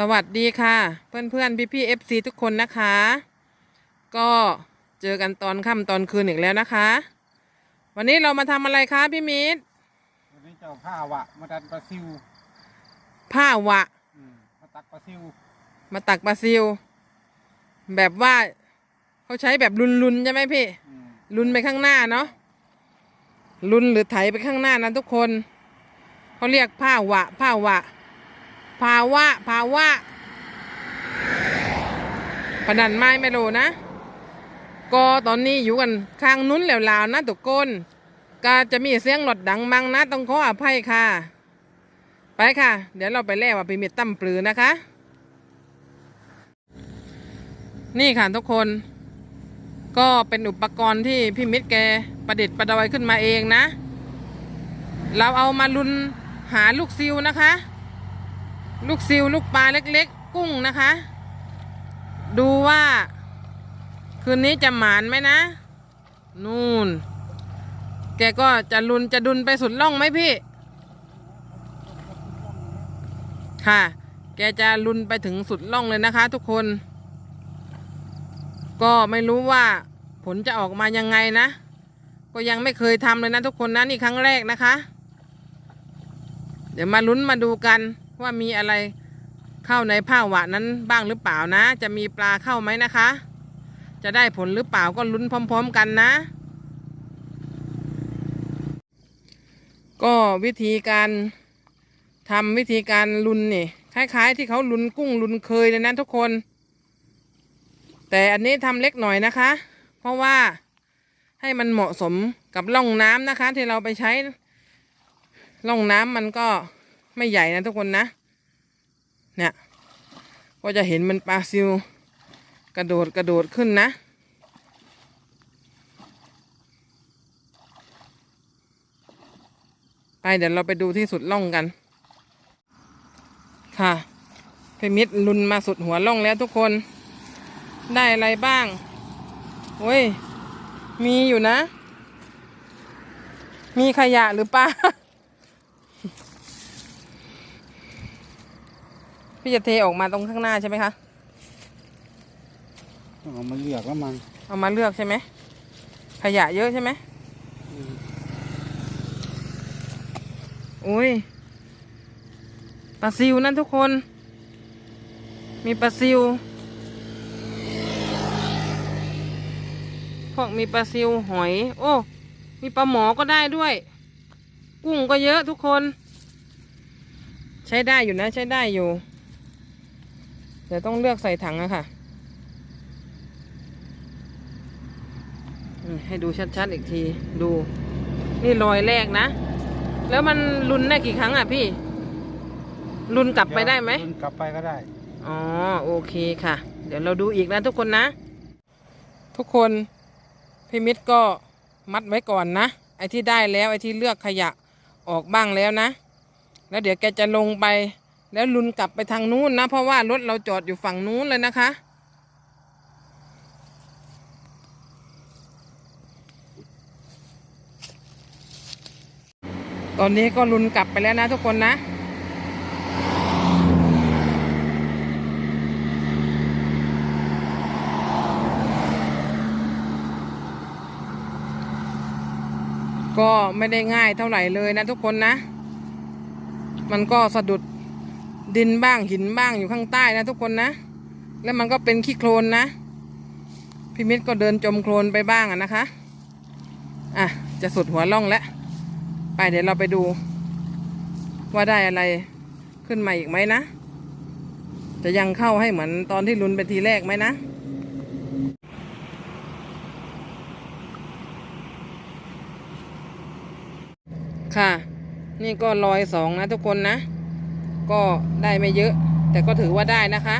สวัสดีค่ะ เพื่อนเพื่อนพี่พี่เอฟซีทุกคนนะคะ ก็เจอกันตอนค่ำตอนคืนอีกแล้วนะคะ วันนี้เรามาทำอะไรคะพี่มิตรวันนี้เจ้าผ้าวะมาดันปลาซิวผ้าวะอืมมาตักปลาซิวมาตักปลาซิว แบบว่าเขาใช้แบบลุนๆใช่ไหมพี่ อืมลุนไปข้างหน้าเนาะลุนหรือไถไปข้างหน้านะทุกคนเขาเรียกผ้าวะผ้าวะ ภาวะ ภาวะพนันไม้ไม่รู้นะ ก็ตอนนี้อยู่กันข้างนุ้นแล้วลาวนะทุกคนก็จะมีเสียงหลดดังบังนะต้องขออภัยค่ะ ไปค่ะ เดี๋ยวเราไปแล่ว่าพิมิตตั้มปลือนะคะ นี่ค่ะทุกคน ก็เป็นอุปกรณ์ที่พี่มิตรแกประดิษฐ์ประดอยขึ้นมาเองนะ เราเอามาลุนหาลูกซิวนะคะ ลูกซิวลูกปลาเล็กๆ กุ้งนะคะ ดูว่า คืนนี้จะหมานไหมนะ นู่น แกก็จะลุนจะดุนไปสุดล่องไหมพี่ ค่ะ แกจะลุนไปถึงสุดล่องเลยนะคะ ทุกคน ก็ไม่รู้ว่าผลจะออกมายังไงนะ ก็ยังไม่เคยทำเลยนะทุกคนนะนี่ครั้งแรกนะคะ เดี๋ยวมาลุ้นมาดูกัน ว่ามีอะไรเข้าในผ้าหวะนั้นบ้างหรือเปล่านะ จะมีปลาเข้าไหมนะคะ จะได้ผลหรือเปล่าก็ลุ้นพร้อม ๆ กันนะ ก็วิธีการทำวิธีการลุนนี่คล้ายๆ ที่เขาลุนกุ้งลุนเคยเลยนะทุกคน แต่อันนี้ทำเล็กหน่อยนะคะ เพราะว่าให้มันเหมาะสมกับร่องน้ำนะคะ ที่เราไปใช้ร่องน้ำมันก็ ไม่ใหญ่นะทุกคนนะ เนี่ย ก็จะเห็นมันปลาซิว กระโดดกระโดดขึ้นนะไปเดี๋ยวเราไปดูที่สุดร่องกัน ค่ะพิมิตลุนมาสุดหัวร่องแล้วทุกคน ได้อะไรบ้างโอ้ย มีอยู่นะ มีขยะหรือปลา พี่จะเทออกมาตรงข้างหน้าใช่ไหมคะ ต้องเอามาเลือกแล้วมันเอามาเลือกใช่ไหม ขยะเยอะใช่ไหมอุ้ย ปลาซิวนั่นทุกคน มีปลาซิว พวกมีปลาซิวหอย โอ้ มีปลาหมอก็ได้ด้วย กุ้งก็เยอะทุกคน ใช้ได้อยู่นะ ใช้ได้อยู่ เดี๋ยวต้องเลือกใส่ถังอะค่ะอืมให้ดูชัดๆอีกที ดู นี่รอยแรกนะ แล้วมันรุนได้กี่ครั้งอะพี่รุนกลับไปได้ไหมเยวกลับไปก็ได้ อ๋อ โอเคค่ะ เดี๋ยวเราดูอีกนะทุกคนนะ ทุกคนพี่มิตรก็มัดไว้ก่อนนะ ไอ้ที่ได้แล้วไอ้ที่เลือกขยะออกบ้างแล้วนะ แล้วเดี๋ยวแกจะลงไป แล้วลุนกลับไปทางนู้นนะ เพราะว่ารถเราจอดอยู่ฝั่งนู้นเลยนะคะ ตอนนี้ก็ลุนกลับไปแล้วนะทุกคนนะก็ไม่ได้ง่ายเท่าไหร่เลยนะทุกคนนะ มันก็สะดุด ดินบ้างหินบ้างอยู่ข้างใต้นะทุกคนนะ แล้วมันก็เป็นขี้โคลนนะพี่มิตรก็เดินจมโคลนไปบ้างอะนะคะอะจะสุดหัวล่องแล้วไปเดี๋ยวเราไปดู ว่าได้อะไรขึ้นมาอีกไหมนะ จะยังเข้าให้เหมือนตอนที่ลุนไปทีแรกไหมนะค่ะ นี่ก็รอยสองนะทุกคนนะ ก็ได้ไม่เยอะ แต่ก็ถือว่าได้นะคะ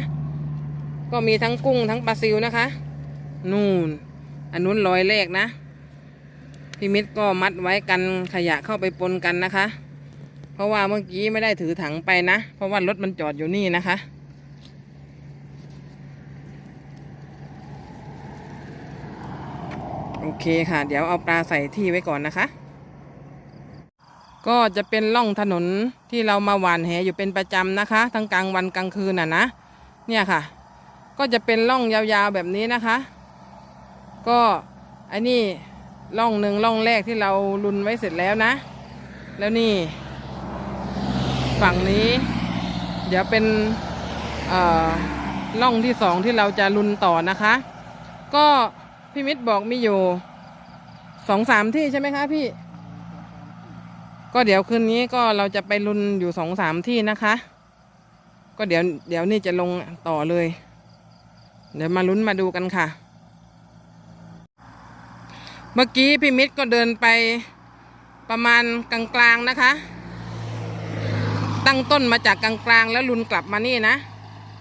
ก็มีทั้งกุ้งทั้งปลาซิวนะคะ นู่น อันนู้นรอยแรกนะพี่มิตรก็มัดไว้กันขยะเข้าไปปนกันนะคะ เพราะว่าเมื่อกี้ไม่ได้ถือถังไปนะ เพราะว่ารถมันจอดอยู่นี่นะคะ โอเคค่ะ เดี๋ยวเอาปลาใส่ที่ไว้ก่อนนะคะ ก็จะเป็นร่องถนนที่เรามาหว่านแหอยู่เป็นประจำนะคะ ทั้งกลางวันกลางคืนน่ะนะ เนี่ยค่ะ ก็จะเป็นร่องยาวๆแบบนี้นะคะ ก็อันนี้ร่องหนึ่งร่องแรกที่เราลุนไว้เสร็จแล้วนะ แล้วนี่ ฝั่งนี้ เดี๋ยวเป็นเอ่อร่องที่สองที่เราจะลุนต่อนะคะ ก็พี่มิตรบอกมีอยู่สองสามที่ใช่ไหมคะพี่ ก็เดี๋ยวคืนนี้ก็เราจะไปลุนอยู่สองสามที่นะคะ ก็เดี๋ยวเดี๋ยวนี่จะลงต่อเลย เดี๋ยวมาลุ้นมาดูกันค่ะ เมื่อกี้พี่มิตรก็เดินไปประมาณกลางๆนะคะ ตั้งต้นมาจากกลางๆแล้วลุนกลับมานี่นะ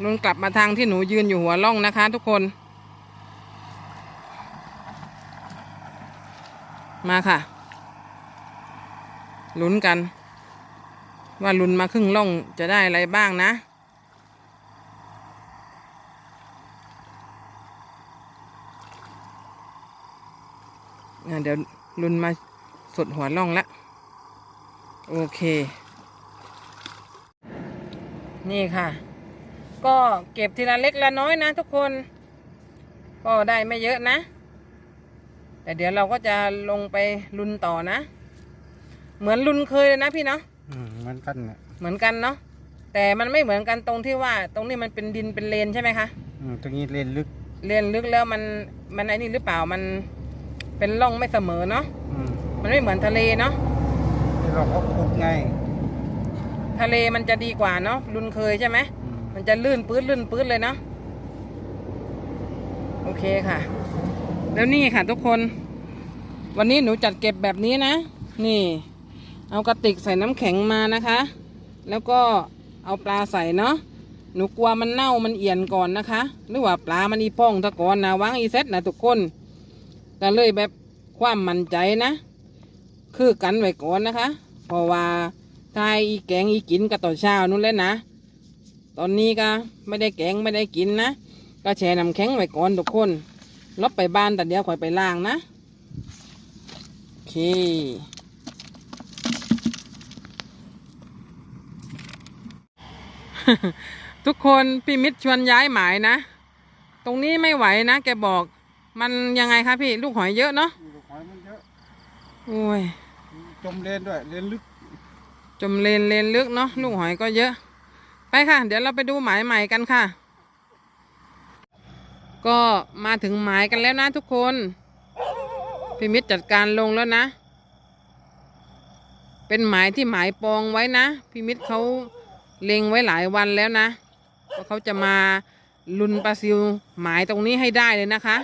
ลุนกลับมาทางที่หนูยืนอยู่หัวร่องนะคะ ทุกคนมาค่ะ ลุ้นกัน ว่าลุนมาครึ่งร่องจะได้อะไรบ้างนะอะเดี๋ยวลุนมาสดหัวล่องแล้วโอเค นี่ค่ะ ก็เก็บทีละเล็กละน้อยนะทุกคน ก็ได้ไม่เยอะนะ แต่เดี๋ยวเราก็จะลงไปลุนต่อนะ เหมือนลุนเคยเลยนะพี่เนาะอืมเหมือนกันเนี่ยเหมือนกันเนาะแต่มันไม่เหมือนกันตรงที่ว่า ตรงนี้มันเป็นดินเป็นเลนใช่ไหมคะอืมตรงนี้เล่นลึกเลนลึกแล้วมันมันไอ้นี่หรือเปล่ามันเป็นร่องไม่เสมอเนาะอืมมันไม่เหมือนทะเลเนาะที่เราก็ขุดไงทะเลมันจะดีกว่าเนาะลุนเคยใช่ไหมอืมมันจะลื่นปื้ดลื่นปื้ดเลยเนาะโอเคค่ะ แล้วนี่ค่ะทุกคน วันนี้หนูจัดเก็บแบบนี้นะนี่ เอากระติกใส่น้ำแข็งมานะคะ แล้วก็เอาปลาใส่เนาะหนูกลัวมันเน่ามันเอียนก่อนนะคะ หรือว่าปลามันอีป้องตะก่อนนะวางอีเซ็ตนะทุกคนก็เลยแบบความมั่นใจนะ คือกันไว้ก่อนนะคะเพราะว่าถ้าอีแกงอีกินกับต่อนเช้านู่นแล้วนะ ตอนนี้ก็ไม่ได้แกงไม่ได้กินนะก็แช่น้ำแข็งไว้ก่อนทุกคนลบไปบ้านแต่เดี๋ยวค่อยไปล้างนะโอเค ทุกคนพี่มิตรชวนย้ายหมายนะ ตรงนี้ไม่ไหวนะแกบอก มันยังไงคะพี่ ลูกหอยเยอะเนาะลูกหอยมันเยอะโอ้ยจมเล่นด้วยเล่นลึก จมเลนเลนลึกเนาะลูกหอยก็เยอะ ไปค่ะ เดี๋ยวเราไปดูหมายใหม่กันค่ะ ก็มาถึงหมายกันแล้วนะทุกคนพี่มิตรจัดการลงแล้วนะ เป็นหมายที่หมายปองไว้นะพี่มิตรเขา เล็งไว้หลายวันแล้วนะว่าเขาจะมาลุนปลาซิวหมายตรงนี้ให้ได้เลยนะคะ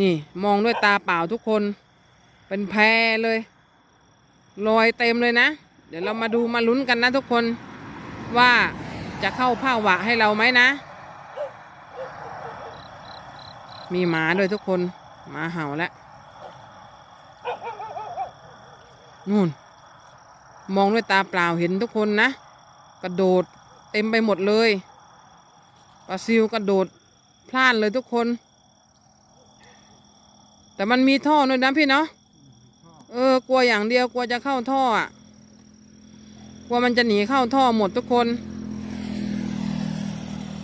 นี่มองด้วยตาเปล่าทุกคน เป็นแพเลยลอยเต็มเลยนะ เดี๋ยวเรามาดูมาลุ้นกันนะทุกคนว่าจะเข้าผ้าหวะให้เราไหมนะ มีหมาด้วยทุกคนหมาเห่าแล้วนู่น มองด้วยตาเปล่าเห็นทุกคนนะ กระโดดเต็มไปหมดเลยปลาซิวกระโดดพลานเลยทุกคน แต่มันมีท่อด้วยนะพี่เนาะเออกลัวอย่างเดียวกลัวจะเข้าท่ออะกลัวมันจะหนีเข้าท่อหมดทุกคน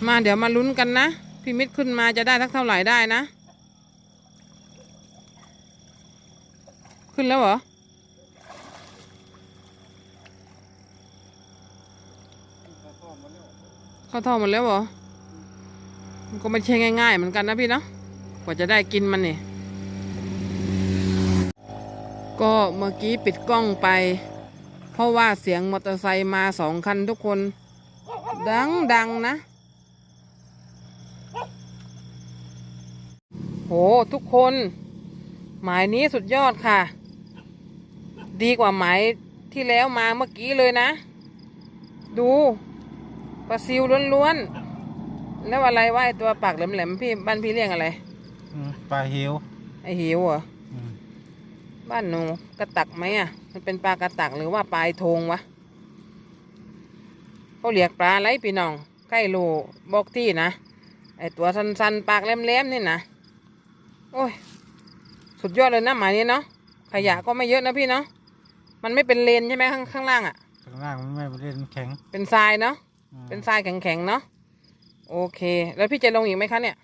มาเดี๋ยวมาลุ้นกันนะพี่มิตรขึ้นมาจะได้ทักเท่าไหร่ได้นะ ขึ้นแล้วเหรอ เข้าท่อหมดแล้วเหรอมันก็ไม่ใช่ง่าย ๆ เหมือนกันนะพี่เนาะกว่าจะได้กินมันนี่ก็เมื่อกี้ปิดกล้องไป เพราะว่าเสียงมอเตอร์ไซค์มาสองคันทุกคน ดังดังนะ โห ทุกคน หมายนี้สุดยอดค่ะ ดีกว่าหมายที่แล้วมาเมื่อกี้เลยนะ ดู ปลาซิวล้วนๆ แล้วอะไรว่าไอตัวปากแหลมๆพี่บ้านพี่เรียกอะไร อืมปลาหิวไอหิวเหรอ อืมบ้านหนูกระตักไหมอะ มันเป็นปลากระตักหรือว่าปลายโทงวะเขาเรียกปลาอะไรพี่น้อง ใกล้โลบอกที่นะ ไอตัวสันๆ ปากแหลมๆนี่นะ โอ้ย สุดยอดเลยนะหมายนี้เนาะ ขยะก็ไม่เยอะนะพี่เนาะ มันไม่เป็นเลนใช่ไหมข้างข้างล่างอะ่ะ ข้างล่างมันไม่เล่นแข็ง เป็นทรายเนาะอืม เป็นทรายแข็งๆเนาะโอเค แล้วพี่จะลงอีกไหมคะเนี่ย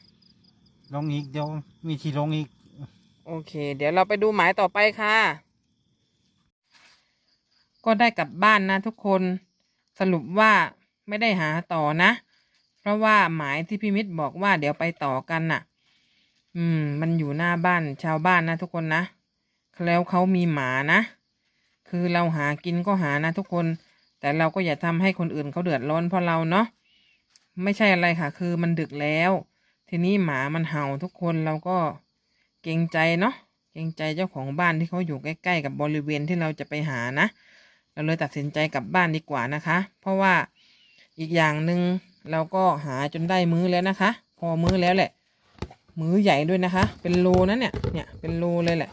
ลงอีกเดี๋ยวมีที่ลงอีก โอเค เดี๋ยวเราไปดูหมายต่อไปค่ะ ก็ได้กลับบ้านนะทุกคนสรุปว่าไม่ได้หาต่อนะ เพราะว่าหมายที่พี่มิตรบอกว่าเดี๋ยวไปต่อกันน่ะ อืม มันอยู่หน้าบ้านชาวบ้านนะทุกคนนะแล้วเขามีหมานะ คือเราหากินก็หานะทุกคน แต่เราก็อย่าทำให้คนอื่นเขาเดือดร้อนเพราะเราเนาะไม่ใช่อะไรค่ะ คือมันดึกแล้ว ทีนี้หมามันเห่าทุกคนเราก็เกรงใจเนาะเกรงใจเจ้าของบ้านที่เขาอยู่ใกล้ๆกับบริเวณที่เราจะไปหานะเราเลยตัดสินใจกลับบ้านดีกว่านะคะ เพราะว่าอีกอย่างหนึ่งเราก็หาจนได้มื้อแล้วนะคะ พอมื้อแล้วแหละ มื้อใหญ่ด้วยนะคะ เป็นโลนะเนี่ยเนี่ยเป็นโลเลยแหละ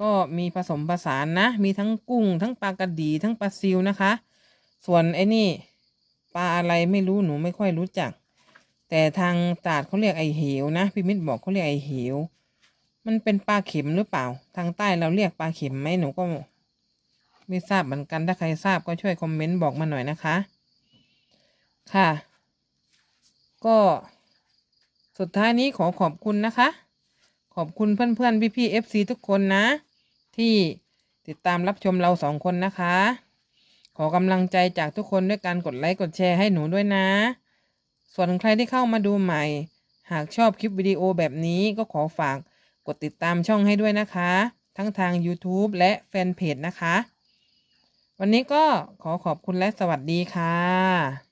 ก็มีผสมผสานนะ มีทั้งกุ้ง ทั้งปลากระดีทั้งปลาซิวนะคะ ส่วนไอ้นี่ปลาอะไรไม่รู้หนูไม่ค่อยรู้จัก แต่ทางตาดเขาเรียกไอเหวนะพี่มิตรบอกเขาเรียกไอเหวมันเป็นปลาเข็มหรือเปล่า ทางใต้เราเรียกปลาเข็มไหมหนูก็ไม่ทราบเหมือนกันถ้าใครทราบก็ช่วยคอมเมนต์บอกมาหน่อยนะคะ ค่ะ ก็สุดท้ายนี้ขอขอบคุณนะคะ ขอบคุณเพื่อนๆพี่ๆ FC ทุกคนนะ ที่ติดตามรับชมเราสองคนนะคะ ขอกำลังใจจากทุกคนด้วยการกดไลค์กดแชร์ให้หนูด้วยนะ ส่วนใครที่เข้ามาดูใหม่ หากชอบคลิปวิดีโอแบบนี้ก็ขอฝากกดติดตามช่องให้ด้วยนะคะ ทั้งทาง YouTube และแฟนเพจนะคะ วันนี้ก็ขอขอบคุณและสวัสดีค่ะ